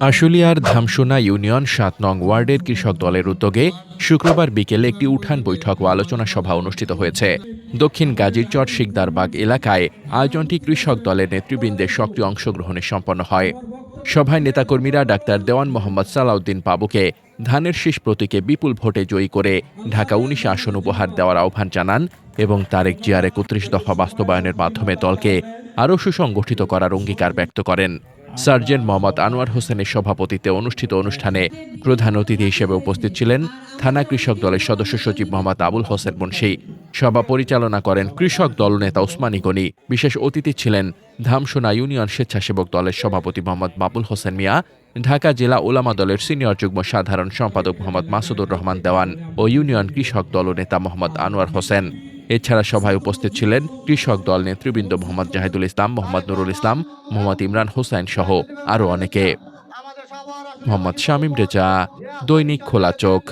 আশুলিয়ার ধামসোনা ইউনিয়ন সাত নং ওয়ার্ডের কৃষক দলের উদ্যোগে শুক্রবার বিকেলে একটি উঠান বৈঠক ও আলোচনা সভা অনুষ্ঠিত হয়েছে। দক্ষিণ গাজীরচর শিকদারবাগ এলাকায় আয়োজনটি কৃষক দলের নেতৃবৃন্দের সক্রিয় অংশগ্রহণে সম্পন্ন হয়। সভায় নেতাকর্মীরা ডাক্তার দেওয়ান মোহাম্মদ সালাউদ্দিন বাবুকে ধানের শীষ প্রতীকে বিপুল ভোটে জয়ী করে ঢাকা উনিশে আসন উপহার দেওয়ার আহ্বান জানান এবং তারেক জিয়ার একত্রিশ দফা বাস্তবায়নের মাধ্যমে দলকে আরও সুসংগঠিত করার অঙ্গীকার ব্যক্ত করেন। সার্জেন্ট মোহাম্মদ আনোয়ার হোসেনের সভাপতিত্বে অনুষ্ঠিত অনুষ্ঠানে প্রধান অতিথি হিসেবে উপস্থিত ছিলেন থানা কৃষক দলের সদস্য সচিব মোহাম্মদ আবুল হোসেন মুন্সি। সভা পরিচালনা করেন কৃষক দল নেতা ওসমানী গনি বিশেষ অতিথি ছিলেন ধামসোনা ইউনিয়ন স্বেচ্ছাসেবক দলের সভাপতি মোহাম্মদ বাবুল হোসেন মিয়া, ঢাকা জেলা ওলামা দলের সিনিয়র যুগ্ম সাধারণ সম্পাদক মোহাম্মদ মাসুদুর রহমান দেওয়ান ও ইউনিয়ন কৃষক দল নেতা মোহাম্মদ আনোয়ার হোসেন। এছাড়া সভায় উপস্থিত ছিলেন কৃষক দল নেতৃবৃন্দ মোহাম্মদ জাহিদুল ইসলাম, মোহাম্মদ নুরুল ইসলাম, মোহাম্মদ ইমরান হোসেন সহ আরও অনেকে। মোহাম্মদ শামীম রেজা, দৈনিক খোলা চোখ।